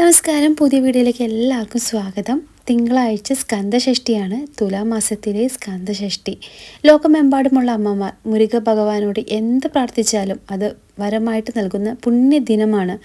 നമസ്കാരം. പുതിയ വീഡിയോയിലേക്ക് എല്ലാവർക്കും സ്വാഗതം. തിങ്കളാഴ്ച സ്കന്ദഷഷ്ടിയാണ് തുലാമാസത്തിലെ സ്കന്ദഷഷ്ടി ലോകമെമ്പാടുമുള്ള അമ്മമാർ മുരുക ഭഗവാനോട് എന്ത് പ്രാർത്ഥിച്ചാലും അത് വരമായിട്ട് നൽകുന്ന പുണ്യദിനമാണ്.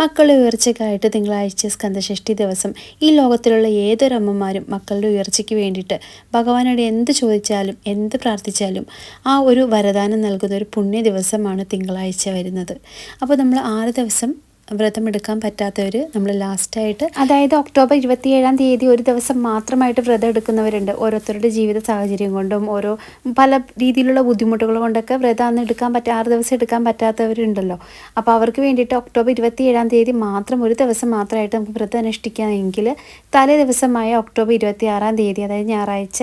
മക്കളുടെ ഉയർച്ചയ്ക്കായിട്ട് തിങ്കളാഴ്ച സ്കന്ദഷഷ്ടി ദിവസം ഈ ലോകത്തിലുള്ള ഏതൊരമ്മമാരും മക്കളുടെ ഉയർച്ചയ്ക്ക് വേണ്ടിയിട്ട് ഭഗവാനോട് എന്ത് ചോദിച്ചാലും എന്ത് പ്രാർത്ഥിച്ചാലും ആ ഒരു വരദാനം നൽകുന്ന ഒരു പുണ്യ ദിവസമാണ് തിങ്കളാഴ്ച വരുന്നത്. അപ്പോൾ നമ്മൾ ആറ് ദിവസം വ്രതം എടുക്കാൻ പറ്റാത്തവർ നമ്മൾ ലാസ്റ്റായിട്ട് അതായത് ഒക്ടോബർ ഇരുപത്തിയേഴാം തീയതി ഒരു ദിവസം മാത്രമായിട്ട് വ്രതം എടുക്കുന്നവരുണ്ട്. ഓരോരുത്തരുടെ ജീവിത സാഹചര്യം കൊണ്ടും ഓരോ പല രീതിയിലുള്ള ബുദ്ധിമുട്ടുകൾ കൊണ്ടൊക്കെ വ്രതം അന്ന് എടുക്കാൻ പറ്റാ ആറ് ദിവസം എടുക്കാൻ പറ്റാത്തവരുണ്ടല്ലോ. അപ്പോൾ അവർക്ക് വേണ്ടിയിട്ട് ഒക്ടോബർ ഇരുപത്തിയേഴാം തീയതി മാത്രം ഒരു ദിവസം മാത്രമായിട്ട് നമുക്ക് വ്രതം അനുഷ്ഠിക്കാമെങ്കിൽ തലേ ദിവസമായ ഒക്ടോബർ ഇരുപത്തി ആറാം തീയതി അതായത് ഞായറാഴ്ച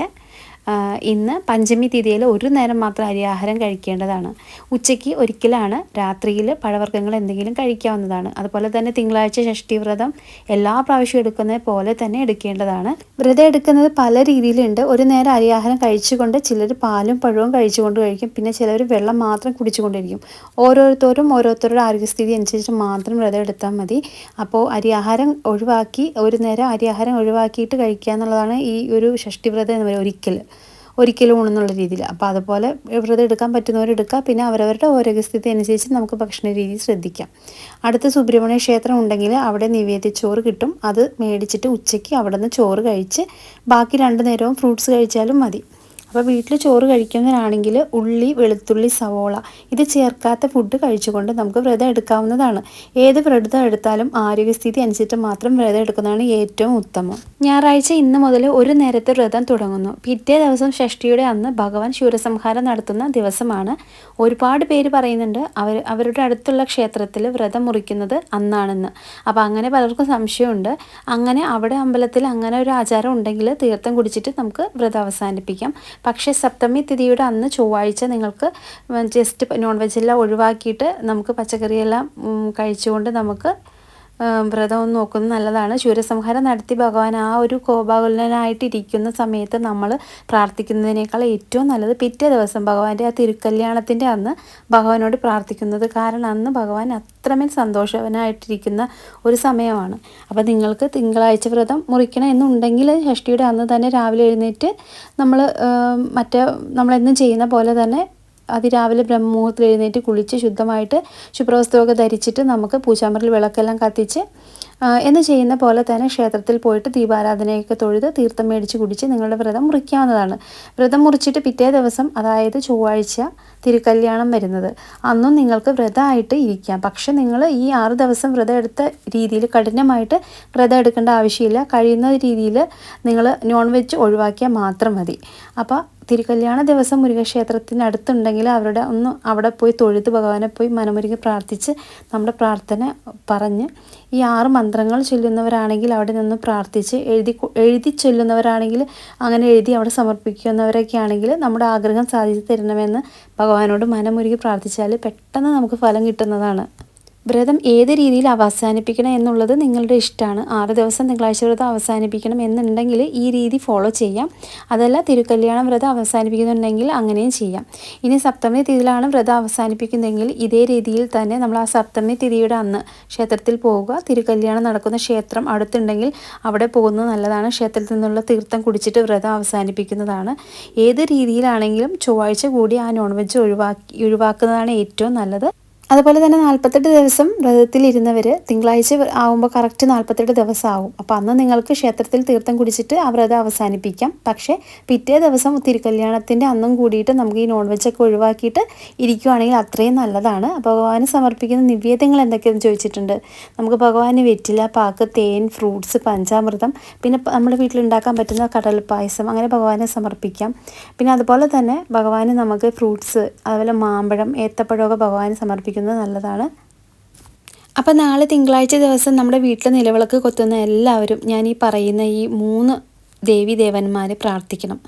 ഇന്ന് പഞ്ചമി തീയതിയിൽ ഒരു നേരം മാത്രം അരിയാഹാരം കഴിക്കേണ്ടതാണ്. ഉച്ചയ്ക്ക് ഒരിക്കലാണ് രാത്രിയിൽ പഴവർഗങ്ങൾ എന്തെങ്കിലും കഴിക്കാവുന്നതാണ്. അതുപോലെ തന്നെ തിങ്കളാഴ്ച ഷഷ്ടി വ്രതം എല്ലാ പ്രാവശ്യവും എടുക്കുന്നത് പോലെ തന്നെ എടുക്കേണ്ടതാണ്. വ്രതം എടുക്കുന്നത് പല രീതിയിലുണ്ട്. ഒരു നേരം അരിയാഹാരം കഴിച്ചുകൊണ്ട് ചിലർ പാലും പഴവും കഴിച്ചുകൊണ്ട് കഴിക്കും. പിന്നെ ചിലർ വെള്ളം മാത്രം കുടിച്ചുകൊണ്ടിരിക്കും. ഓരോരുത്തരും ഓരോരുത്തരുടെ ആരോഗ്യസ്ഥിതി അനുസരിച്ച് മാത്രം വ്രതം എടുത്താൽ മതി. അപ്പോൾ അരിയാഹാരം ഒഴിവാക്കി ഒരു നേരം അരിയാഹാരം ഒഴിവാക്കിയിട്ട് കഴിക്കുക എന്നുള്ളതാണ് ഈ ഒരു ഷഷ്ടി വ്രതം എന്ന് പറയുന്നത് ഒരിക്കൽ. ഒരിക്കലും ഊണെന്നുള്ള രീതിയിൽ അപ്പോൾ അതുപോലെ വ്രതം എടുക്കാൻ പറ്റുന്നവരെടുക്കുക പിന്നെ അവരവരുടെ ആരോഗ്യസ്ഥിതി അനുസരിച്ച് നമുക്ക് ഭക്ഷണ രീതി ശ്രദ്ധിക്കാം. അടുത്ത സുബ്രഹ്മണ്യ ക്ഷേത്രം ഉണ്ടെങ്കിൽ അവിടെ നിവേദ്യച്ചോറ് കിട്ടും. അത് മേടിച്ചിട്ട് ഉച്ചയ്ക്ക് അവിടെ നിന്ന് ചോറ് കഴിച്ച് ബാക്കി രണ്ട് നേരവും ഫ്രൂട്ട്സ് കഴിച്ചാലും മതി. അപ്പോൾ വീട്ടിൽ ചോറ് കഴിക്കുന്നവരാണെങ്കിൽ ഉള്ളി വെളുത്തുള്ളി സവോള ഇത് ചേർക്കാത്ത ഫുഡ് കഴിച്ചുകൊണ്ട് നമുക്ക് വ്രതം എടുക്കാവുന്നതാണ്. ഏത് വ്രതം എടുത്താലും ആരോഗ്യസ്ഥിതി അനുസരിച്ച് മാത്രം വ്രതം എടുക്കുന്നതാണ് ഏറ്റവും ഉത്തമം. ഞായറാഴ്ച ഇന്ന് മുതൽ ഒരു നേരത്തെ വ്രതം തുടങ്ങുന്നു. പിറ്റേ ദിവസം ഷഷ്ടിയുടെ അന്ന് ഭഗവാൻ ശൂരസംഹാരം നടത്തുന്ന ദിവസമാണ്. ഒരുപാട് പേര് പറയുന്നുണ്ട് അവർ അവരുടെ അടുത്തുള്ള ക്ഷേത്രത്തിൽ വ്രതം മുറിക്കുന്നത് അന്നാണെന്ന്. അപ്പോൾ അങ്ങനെ പലർക്കും സംശയമുണ്ട്. അങ്ങനെ അവിടെ അമ്പലത്തിൽ അങ്ങനെ ഒരു ആചാരം ഉണ്ടെങ്കിൽ തീർത്ഥം കുടിച്ചിട്ട് നമുക്ക് വ്രതം അവസാനിപ്പിക്കാം. പക്ഷേ സപ്തമി തിഥിയുടെ അന്ന് ചൊവ്വാഴ്ച നിങ്ങൾക്ക് ജസ്റ്റ് നോൺ വെജ് വെജെല്ലാം ഒഴിവാക്കിയിട്ട് നമുക്ക് പച്ചക്കറിയെല്ലാം കഴിച്ചുകൊണ്ട് നമുക്ക് വ്രതം നോക്കുന്നത് നല്ലതാണ്. ശൂര്യസംഹാരം നടത്തി ഭഗവാൻ ആ ഒരു കോപാകുലനായിട്ടിരിക്കുന്ന സമയത്ത് നമ്മൾ പ്രാർത്ഥിക്കുന്നതിനേക്കാൾ ഏറ്റവും നല്ലത് പിറ്റേ ദിവസം ഭഗവാന്റെ ആ തിരുക്കല്യാണത്തിന്റെ അന്ന് ഭഗവാനോട് പ്രാർത്ഥിക്കുന്നത്. കാരണം അന്ന് ഭഗവാൻ അത്രമേൽ സന്തോഷവനായിട്ടിരിക്കുന്ന ഒരു സമയമാണ്. അപ്പോൾ നിങ്ങൾക്ക് തിങ്കളാഴ്ച വ്രതം മുറിക്കണം എന്നുണ്ടെങ്കിൽ ഷഷ്ടിയുടെ അന്ന് തന്നെ രാവിലെ എഴുന്നേറ്റ് നമ്മൾ മറ്റേ നമ്മളെന്നും ചെയ്യുന്ന പോലെ തന്നെ അതിരാവിലെ ബ്രഹ്മമുഹൂർത്തിൽ എഴുന്നേറ്റ് കുളിച്ച് ശുദ്ധമായിട്ട് ശുഭ്രവസ്ത്രമൊക്കെ ധരിച്ചിട്ട് നമുക്ക് പൂച്ചാമ്പറിൽ വിളക്കെല്ലാം കത്തിച്ച് എന്ന് ചെയ്യുന്ന പോലെ തന്നെ ക്ഷേത്രത്തിൽ പോയിട്ട് ദീപാരാധനയൊക്കെ തൊഴുത് തീർത്ഥം മേടിച്ച് കുടിച്ച് നിങ്ങളുടെ വ്രതം മുറിക്കാവുന്നതാണ്. വ്രതം മുറിച്ചിട്ട് പിറ്റേ ദിവസം അതായത് ചൊവ്വാഴ്ച തിരുക്കല്യാണം വരുന്നത്. അന്നും നിങ്ങൾക്ക് വ്രതമായിട്ട് ഇരിക്കാം. പക്ഷെ നിങ്ങൾ ഈ ആറ് ദിവസം വ്രതം എടുത്ത രീതിയിൽ കഠിനമായിട്ട് വ്രതം എടുക്കേണ്ട ആവശ്യമില്ല. കഴിയുന്ന രീതിയിൽ നിങ്ങൾ നോൺ വെജ് ഒഴിവാക്കിയാൽ മാത്രം മതി. അപ്പോൾ തിരുക്കല്യാണ ദിവസം മുരുകക്ഷേത്രത്തിനടുത്തുണ്ടെങ്കിൽ അവരുടെ ഒന്ന് അവിടെ പോയി തൊഴുത് ഭഗവാനെ പോയി മനമുരുകി പ്രാർത്ഥിച്ച് നമ്മുടെ പ്രാർത്ഥന പറഞ്ഞ് ഈ ആറ് മന്ത്രങ്ങൾ ചൊല്ലുന്നവരാണെങ്കിൽ അവിടെ നിന്ന് പ്രാർത്ഥിച്ച് എഴുതി എഴുതി ചൊല്ലുന്നവരാണെങ്കിൽ അങ്ങനെ എഴുതി അവിടെ സമർപ്പിക്കുന്നവരൊക്കെ ആണെങ്കിൽ നമ്മുടെ ആഗ്രഹം സാധിച്ചു തരണമെന്ന് ഭഗവാനോട് മനമുരുകി പ്രാർത്ഥിച്ചാൽ പെട്ടെന്ന് നമുക്ക് ഫലം കിട്ടുന്നതാണ്. വ്രതം ഏത് രീതിയിൽ അവസാനിപ്പിക്കണം എന്നുള്ളത് നിങ്ങളുടെ ഇഷ്ടമാണ്. ആറ് ദിവസം തിങ്കളാഴ്ച വ്രതം അവസാനിപ്പിക്കണം എന്നുണ്ടെങ്കിൽ ഈ രീതി ഫോളോ ചെയ്യാം. അതല്ല തിരുക്കല്യാണം വ്രതം അവസാനിപ്പിക്കുന്നുണ്ടെങ്കിൽ അങ്ങനെയും ചെയ്യാം. ഇനി സപ്തമി തിഥിയിലാണ് വ്രതം അവസാനിപ്പിക്കുന്നതെങ്കിൽ ഇതേ രീതിയിൽ തന്നെ നമ്മൾ ആ സപ്തമി തിഥിയുടെ അന്ന് ക്ഷേത്രത്തിൽ പോവുക തിരുക്കല്യാണം നടക്കുന്ന ക്ഷേത്രം അടുത്തുണ്ടെങ്കിൽ അവിടെ പോകുന്നത് നല്ലതാണ്. ക്ഷേത്രത്തിൽ നിന്നുള്ള തീർത്ഥം കുടിച്ചിട്ട് വ്രതം അവസാനിപ്പിക്കുന്നതാണ്. ഏത് രീതിയിലാണെങ്കിലും ചൊവ്വാഴ്ച കൂടി ആ നോൺ വെജ് ഒഴിവാക്കി ഒഴിവാക്കുന്നതാണ് ഏറ്റവും നല്ലത്. അതുപോലെ തന്നെ നാൽപ്പത്തെട്ട് ദിവസം വ്രതത്തിലിരുന്നവർ തിങ്കളാഴ്ച ആകുമ്പോൾ കറക്റ്റ് നാൽപ്പത്തെട്ട് ദിവസം ആവും അപ്പോൾ അന്ന് നിങ്ങൾക്ക് ക്ഷേത്രത്തിൽ തീർത്ഥം കുടിച്ചിട്ട് ആ വ്രതം അവസാനിപ്പിക്കാം. പക്ഷേ പിറ്റേ ദിവസം തിരുക്കല്യാണത്തിന്റെ അന്നും കൂടിയിട്ട് നമുക്ക് ഈ നോൺ വെജൊക്കെ ഒഴിവാക്കിയിട്ട് ഇരിക്കുവാണെങ്കിൽ അത്രയും നല്ലതാണ്. ഭഗവാന് സമർപ്പിക്കുന്ന നിവേദ്യങ്ങൾ എന്തൊക്കെയെന്ന് ചോദിച്ചിട്ടുണ്ട്. നമുക്ക് ഭഗവാന് വെറ്റില പാക്ക് തേൻ ഫ്രൂട്ട്സ് പഞ്ചാമൃതം പിന്നെ നമ്മുടെ വീട്ടിലുണ്ടാക്കാൻ പറ്റുന്ന കടൽ പായസം അങ്ങനെ ഭഗവാനെ സമർപ്പിക്കാം. പിന്നെ അതുപോലെ തന്നെ ഭഗവാന് നമുക്ക് ഫ്രൂട്ട്സ് അതുപോലെ മാമ്പഴം ഏത്തപ്പഴമൊക്കെ ഭഗവാന് സമർപ്പിക്കാം. കഴിക്കുന്നത് നല്ലതാണ്. അപ്പം നാളെ തിങ്കളാഴ്ച ദിവസം നമ്മുടെ വീട്ടിലെ നിലവിളക്ക് കൊത്തുന്ന എല്ലാവരും ഞാൻ ഈ പറയുന്ന ഈ മൂന്ന് ദേവി ദേവന്മാരെ പ്രാർത്ഥിക്കണം.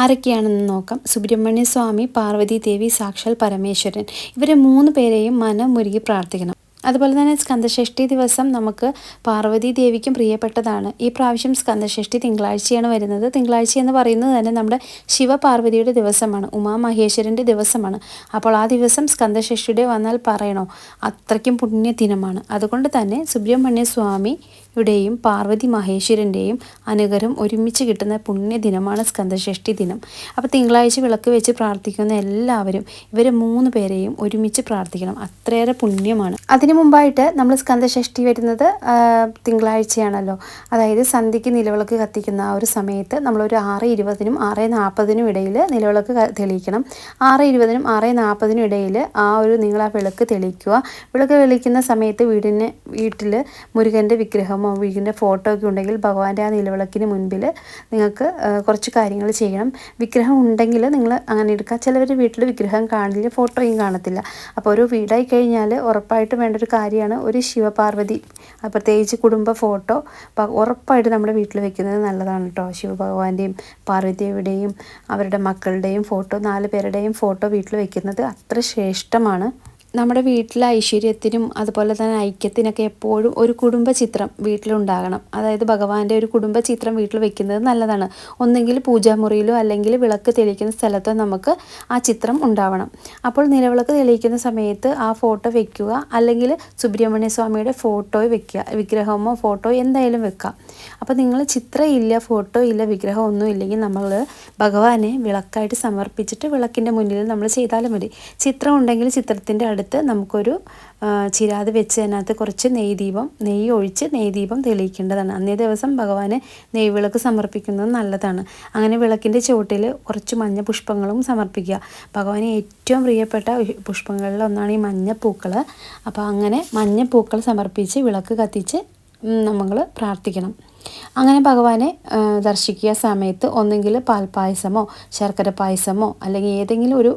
ആരൊക്കെയാണെന്ന് നോക്കാം. സുബ്രഹ്മണ്യ സ്വാമി പാർവതി ദേവി സാക്ഷാൽ പരമേശ്വരൻ. ഇവരെ മൂന്ന് പേരെയും മനം മുരുകി പ്രാർത്ഥിക്കണം. അതുപോലെ തന്നെ സ്കന്ദഷഷ്ടി ദിവസം നമുക്ക് പാർവതി ദേവിക്കും പ്രിയപ്പെട്ടതാണ്. ഈ പ്രാവശ്യം സ്കന്ദഷഷ്ടി തിങ്കളാഴ്ചയാണ് വരുന്നത്. തിങ്കളാഴ്ച എന്ന് പറയുന്നത് തന്നെ നമ്മുടെ ശിവപാർവതിയുടെ ദിവസമാണ്. ഉമാമഹേശ്വരന്റെ ദിവസമാണ്. അപ്പോൾ ആ ദിവസം സ്കന്ദഷഷ്ടിയുടെ വന്നാൽ പറയണോ? അത്രയ്ക്കും പുണ്യദിനമാണ്. അതുകൊണ്ട് തന്നെ സുബ്രഹ്മണ്യ സ്വാമി യുടെയും പാർവതി മഹേശ്വരന്റെയും അനുഗ്രഹം ഒരുമിച്ച് കിട്ടുന്ന പുണ്യദിനമാണ് സ്കന്ധഷ്ഠി ദിനം. അപ്പോൾ തിങ്കളാഴ്ച വിളക്ക് വെച്ച് പ്രാർത്ഥിക്കുന്ന എല്ലാവരും ഇവരെ മൂന്ന് പേരെയും ഒരുമിച്ച് പ്രാർത്ഥിക്കണം. അത്രയേറെ പുണ്യമാണ്. അതിനു മുമ്പായിട്ട് നമ്മൾ സ്കന്ധഷ്ഠി വരുന്നത് തിങ്കളാഴ്ചയാണല്ലോ. അതായത് സന്ധ്യയ്ക്ക് നിലവിളക്ക് കത്തിക്കുന്ന ആ ഒരു സമയത്ത് നമ്മളൊരു ആറ് ഇരുപതിനും ആറ് നാൽപ്പതിനും ഇടയിൽ നിലവിളക്ക് തെളിയിക്കണം. ആറ് ഇരുപതിനും ആറ് നാൽപ്പതിനും ഇടയിൽ ആ ഒരു നിങ്ങൾ ആ വിളക്ക് തെളിയിക്കുക. വിളക്ക് തെളിയിക്കുന്ന സമയത്ത് വീടിന് വീട്ടിൽ മുരുകന്റെ വിഗ്രഹമോ വീടിന്റെ ഫോട്ടോ ഒക്കെ ഉണ്ടെങ്കിൽ ഭഗവാന്റെ ആ നിലവിളക്കിന് മുൻപിൽ നിങ്ങൾക്ക് കുറച്ച് കാര്യങ്ങൾ ചെയ്യണം. വിഗ്രഹം ഉണ്ടെങ്കിൽ നിങ്ങൾ അങ്ങനെ എടുക്കുക. ചിലവർ വീട്ടിൽ വിഗ്രഹം കാണില്ല ഫോട്ടോയും കാണത്തില്ല. അപ്പോൾ ഒരു വീടായി കഴിഞ്ഞാൽ ഉറപ്പായിട്ടും വേണ്ട ഒരു കാര്യമാണ് ഒരു ശിവപാർവതി പ്രത്യേകിച്ച് കുടുംബ ഫോട്ടോ. ഉറപ്പായിട്ട് നമ്മുടെ വീട്ടിൽ വെക്കുന്നത് നല്ലതാണ് കേട്ടോ. ശിവഭഗവാന്റെയും പാർവതിയുടെയും അവരുടെ മക്കളുടെയും ഫോട്ടോ നാല് പേരുടെയും ഫോട്ടോ വീട്ടിൽ വെക്കുന്നത് അത്ര ശ്രേഷ്ഠമാണ്. നമ്മുടെ വീട്ടിലെ ഐശ്വര്യത്തിനും അതുപോലെ തന്നെ ഐക്യത്തിനൊക്കെ എപ്പോഴും ഒരു കുടുംബ ചിത്രം വീട്ടിലുണ്ടാകണം. അതായത് ഭഗവാന്റെ ഒരു കുടുംബ ചിത്രം വീട്ടിൽ വെക്കുന്നത് നല്ലതാണ്. ഒന്നെങ്കിൽ പൂജാമുറിയിലോ അല്ലെങ്കിൽ വിളക്ക് തെളിയിക്കുന്ന സ്ഥലത്തോ നമുക്ക് ആ ചിത്രം ഉണ്ടാവണം. അപ്പോൾ നിലവിളക്ക് തെളിയിക്കുന്ന സമയത്ത് ആ ഫോട്ടോ വെക്കുക അല്ലെങ്കിൽ സുബ്രഹ്മണ്യ സ്വാമിയുടെ ഫോട്ടോ വെക്കുക വിഗ്രഹമോ ഫോട്ടോ എന്തായാലും വെക്കുക. അപ്പോൾ നിങ്ങൾ ചിത്രം ഇല്ല ഫോട്ടോ ഇല്ല വിഗ്രഹം ഒന്നും ഇല്ലെങ്കിൽ നമ്മൾ ഭഗവാനെ വിളക്കായിട്ട് സമർപ്പിച്ചിട്ട് വിളക്കിന്റെ മുന്നിൽ നമ്മൾ ചെയ്താലും മതി. ചിത്രം ഉണ്ടെങ്കിൽ ചിത്രത്തിന്റെ അടുത്ത് എടുത്ത് നമുക്കൊരു ചിരാത് വെച്ച് അതിനകത്ത് കുറച്ച് നെയ്ദീപം നെയ്യ് ഒഴിച്ച് നെയ്ദീപം തെളിയിക്കേണ്ടതാണ്. അന്നേ ദിവസം ഭഗവാന് നെയ് വിളക്ക് സമർപ്പിക്കുന്നത് നല്ലതാണ്. അങ്ങനെ വിളക്കിന്റെ ചുവട്ടിൽ കുറച്ച് മഞ്ഞ പുഷ്പങ്ങളും സമർപ്പിക്കുക. ഭഗവാന് ഏറ്റവും പ്രിയപ്പെട്ട പുഷ്പങ്ങളിൽ ഒന്നാണ് ഈ മഞ്ഞപ്പൂക്കൾ അപ്പോൾ അങ്ങനെ മഞ്ഞപ്പൂക്കൾ സമർപ്പിച്ച് വിളക്ക് കത്തിച്ച് നമ്മൾ പ്രാർത്ഥിക്കണം. അങ്ങനെ ഭഗവാനെ ദർശിക്കുക സമയത്ത് ഒന്നെങ്കിൽ പാൽപ്പായസമോ ശർക്കര പായസമോ അല്ലെങ്കിൽ ഏതെങ്കിലും ഒരു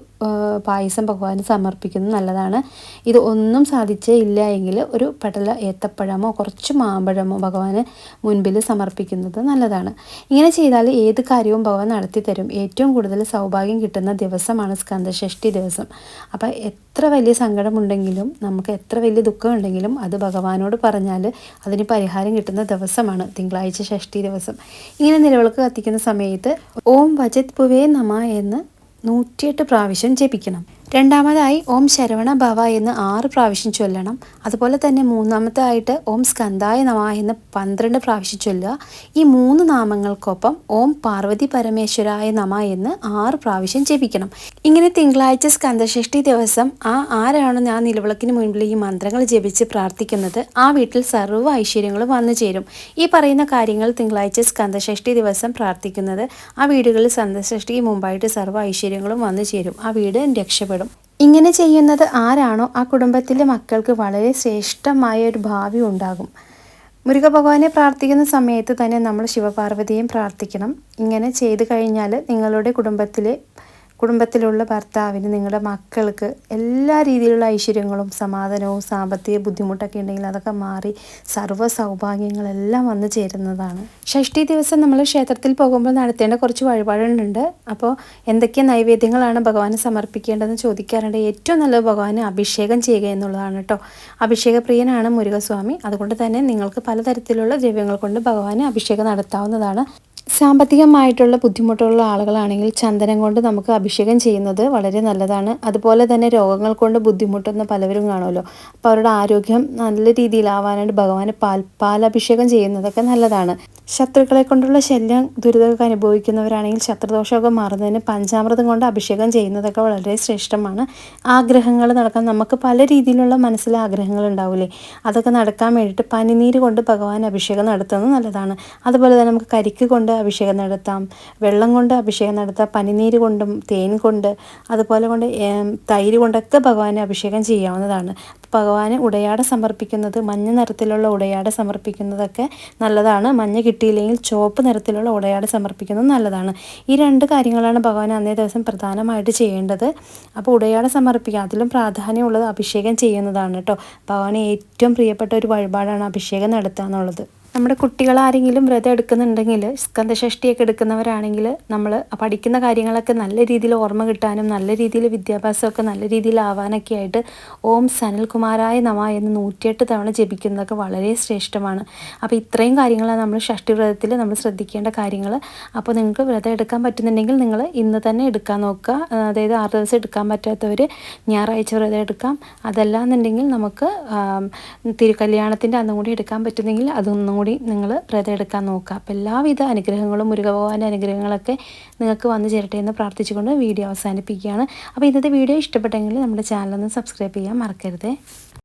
പായസം ഭഗവാന് സമർപ്പിക്കുന്നത് നല്ലതാണ്. ഇത് ഒന്നും സാധിച്ചേ ഇല്ല എങ്കിൽ ഒരു പടല ഏത്തപ്പഴമോ കുറച്ച് മാമ്പഴമോ ഭഗവാന് മുൻപിൽ സമർപ്പിക്കുന്നത് നല്ലതാണ്. ഇങ്ങനെ ചെയ്താൽ ഏത് കാര്യവും ഭഗവാൻ നടത്തി തരും. ഏറ്റവും കൂടുതൽ സൗഭാഗ്യം കിട്ടുന്ന ദിവസമാണ് സ്കന്ദഷഷ്ടി ദിവസം. അപ്പോൾ എത്ര വലിയ സങ്കടമുണ്ടെങ്കിലും നമുക്ക് എത്ര വലിയ ദുഃഖം ഉണ്ടെങ്കിലും അത് ഭഗവാനോട് പറഞ്ഞാൽ അതിന് പരിഹാരം കിട്ടുന്ന ദിവസമാണ് തിങ്കളാഴ്ച ഷഷ്ടി ദിവസം. ഇങ്ങനെ നിലവിളക്ക് കത്തിക്കുന്ന സമയത്ത് ഓം വജത് പുവേ നമ എന്ന് നൂറ്റിയെട്ട് പ്രാവശ്യം ജപിക്കണം. രണ്ടാമതായി ഓം ശരവണ ഭവ എന്ന് ആറ് പ്രാവശ്യം ചൊല്ലണം. അതുപോലെ തന്നെ മൂന്നാമത്തെ ആയിട്ട് ഓം സ്കന്ധായ നമ എന്ന് പന്ത്രണ്ട് പ്രാവശ്യം ചൊല്ലുക. ഈ മൂന്ന് നാമങ്ങൾക്കൊപ്പം ഓം പാർവതി പരമേശ്വരായ നമ എന്ന് ആറ് പ്രാവശ്യം ജപിക്കണം. ഇങ്ങനെ തിങ്കളാഴ്ച സ്കന്ധഷ്ഠി ദിവസം ആ ആരാണോ ഞാൻ നിലവിളക്കിന് മുൻപിൽ ഈ മന്ത്രങ്ങൾ ജപിച്ച് പ്രാർത്ഥിക്കുന്നത് ആ വീട്ടിൽ സർവ ഐശ്വര്യങ്ങളും വന്നു ചേരും. ഈ പറയുന്ന കാര്യങ്ങൾ തിങ്കളാഴ്ച സ്കന്ധഷ്ഠി ദിവസം പ്രാർത്ഥിക്കുന്നത് ആ വീടുകളിൽ സ്കന്ധഷ്ഠിക്ക് മുമ്പായിട്ട് സർവ ഐശ്വര്യങ്ങളും വന്നു ചേരും. ആ വീട് രക്ഷപ്പെടും. ഇങ്ങനെ ചെയ്യുന്നത് ആരാണോ ആ കുടുംബത്തിലെ മക്കൾക്ക് വളരെ ശ്രേഷ്ഠമായ ഒരു ഭാവി ഉണ്ടാകും. മുരുക ഭഗവാനെ പ്രാർത്ഥിക്കുന്ന സമയത്ത് തന്നെ നമ്മൾ ശിവപാർവതിയും പ്രാർത്ഥിക്കണം. ഇങ്ങനെ ചെയ്തു കഴിഞ്ഞാൽ നിങ്ങളുടെ കുടുംബത്തിലെ കുടുംബത്തിലുള്ള ഭർത്താവിന് നിങ്ങളുടെ മക്കൾക്ക് എല്ലാ രീതിയിലുള്ള ഐശ്വര്യങ്ങളും സമാധാനവും സാമ്പത്തിക ബുദ്ധിമുട്ടൊക്കെ ഉണ്ടെങ്കിൽ അതൊക്കെ മാറി സർവ സൗഭാഗ്യങ്ങളെല്ലാം വന്നു ചേരുന്നതാണ്. ഷഷ്ടി ദിവസം നമ്മൾ ക്ഷേത്രത്തിൽ പോകുമ്പോൾ നടത്തേണ്ട കുറച്ച് വഴിപാടുണ്ട് അപ്പോൾ എന്തൊക്കെ നൈവേദ്യങ്ങളാണ് ഭഗവാന് സമർപ്പിക്കേണ്ടതെന്ന് ചോദിക്കാറുണ്ട്. ഏറ്റവും നല്ലത് ഭഗവാന് അഭിഷേകം ചെയ്യുക എന്നുള്ളതാണ് കേട്ടോ അഭിഷേകപ്രിയനാണ് മുരുകസ്വാമി. അതുകൊണ്ട് തന്നെ നിങ്ങൾക്ക് പലതരത്തിലുള്ള ദ്രവ്യങ്ങൾ കൊണ്ട് ഭഗവാന് അഭിഷേകം നടത്താവുന്നതാണ്. സാമ്പത്തികമായിട്ടുള്ള ബുദ്ധിമുട്ടുള്ള ആളുകളാണെങ്കിൽ ചന്ദനം കൊണ്ട് നമുക്ക് അഭിഷേകം ചെയ്യുന്നത് വളരെ നല്ലതാണ്. അതുപോലെ തന്നെ രോഗങ്ങൾ കൊണ്ട് ബുദ്ധിമുട്ടുന്ന പലവരും കാണുമല്ലോ. അപ്പോൾ അവരുടെ ആരോഗ്യം നല്ല രീതിയിലാവാനായിട്ട് ഭഗവാന് പാൽ പാലഭിഷേകം ചെയ്യുന്നതൊക്കെ നല്ലതാണ്. ശത്രുക്കളെ കൊണ്ടുള്ള ശല്യം ദുരിതമൊക്കെ അനുഭവിക്കുന്നവരാണെങ്കിൽ ശത്രുദോഷമൊക്കെ മാറുന്നതിന് പഞ്ചാമൃതം കൊണ്ട് അഭിഷേകം ചെയ്യുന്നതൊക്കെ വളരെ ശ്രേഷ്ഠമാണ്. ആഗ്രഹങ്ങൾ നടക്കാൻ നമുക്ക് പല രീതിയിലുള്ള മനസ്സിൽ ആഗ്രഹങ്ങൾ ഉണ്ടാവില്ലേ അതൊക്കെ നടക്കാൻ വേണ്ടിയിട്ട് പനിനീര് കൊണ്ട് ഭഗവാൻ അഭിഷേകം നടത്തുന്നത് നല്ലതാണ്. അതുപോലെ തന്നെ നമുക്ക് കരിക്ക് കൊണ്ട് അഭിഷേകം നടത്താം. വെള്ളം കൊണ്ട് അഭിഷേകം നടത്താം. പനിനീര് കൊണ്ടും തേൻ കൊണ്ട് അതുപോലെ കൊണ്ട് തൈര് കൊണ്ടൊക്കെ ഭഗവാനെ അഭിഷേകം ചെയ്യാവുന്നതാണ്. ഭഗവാന് ഉടയാട സമർപ്പിക്കുന്നത് മഞ്ഞ നിറത്തിലുള്ള ഉടയാട സമർപ്പിക്കുന്നതൊക്കെ നല്ലതാണ്. മഞ്ഞ കിട്ടിയില്ലെങ്കിൽ ചുവപ്പ് നിറത്തിലുള്ള ഉടയാട സമർപ്പിക്കുന്നത് നല്ലതാണ്. ഈ രണ്ട് കാര്യങ്ങളാണ് ഭഗവാൻ അന്നേ ദിവസം പ്രധാനമായിട്ട് ചെയ്യേണ്ടത്. അപ്പോൾ ഉടയാട സമർപ്പിക്കുക അതിലും പ്രാധാന്യമുള്ളത് അഭിഷേകം ചെയ്യുന്നതാണ് കേട്ടോ. ഭഗവാന് ഏറ്റവും പ്രിയപ്പെട്ട ഒരു വഴിപാടാണ് അഭിഷേകം നടത്തുക എന്നുള്ളത്. നമ്മുടെ കുട്ടികൾ ആരെങ്കിലും വ്രതം എടുക്കുന്നുണ്ടെങ്കിൽ സ്കന്ധഷഷ്ടിയൊക്കെ എടുക്കുന്നവരാണെങ്കിൽ നമ്മൾ പഠിക്കുന്ന കാര്യങ്ങളൊക്കെ നല്ല രീതിയിൽ ഓർമ്മ കിട്ടാനും നല്ല രീതിയിൽ വിദ്യാഭ്യാസമൊക്കെ നല്ല രീതിയിൽ ആവാനൊക്കെ ആയിട്ട് ഓം സനൽകുമാരായ നമ എന്ന് നൂറ്റിയെട്ട് തവണ ജപിക്കുന്നതൊക്കെ വളരെ ശ്രേഷ്ഠമാണ്. അപ്പോൾ ഇത്രയും കാര്യങ്ങളാണ് നമ്മൾ ഷഷ്ടി വ്രതത്തിൽ നമ്മൾ ശ്രദ്ധിക്കേണ്ട കാര്യങ്ങൾ. അപ്പോൾ നിങ്ങൾക്ക് വ്രതം എടുക്കാൻ പറ്റുന്നുണ്ടെങ്കിൽ നിങ്ങൾ ഇന്ന് തന്നെ എടുക്കാൻ നോക്കുക. അതായത് ആറ് ദിവസം എടുക്കാൻ പറ്റാത്തവർ ഞായറാഴ്ച വ്രതം എടുക്കാം. അതല്ല എന്നുണ്ടെങ്കിൽ നമുക്ക് തിരുക്കല്യാണത്തിന്റെ അന്നും കൂടി എടുക്കാൻ പറ്റുന്നെങ്കിൽ അതൊന്നും കൂടി നിങ്ങൾ വ്രതം എടുക്കാൻ നോക്കുക. അപ്പോൾ എല്ലാവിധ അനുഗ്രഹങ്ങളും മുരുക ഭഗവാന്റെ അനുഗ്രഹങ്ങളൊക്കെ നിങ്ങൾക്ക് വന്നു ചേരട്ടെ എന്ന് പ്രാർത്ഥിച്ചുകൊണ്ട് വീഡിയോ അവസാനിപ്പിക്കുകയാണ്. അപ്പോൾ ഇന്നത്തെ വീഡിയോ ഇഷ്ടപ്പെട്ടെങ്കിൽ നമ്മുടെ ചാനലൊന്ന് സബ്സ്ക്രൈബ് ചെയ്യാൻ മറക്കരുത്.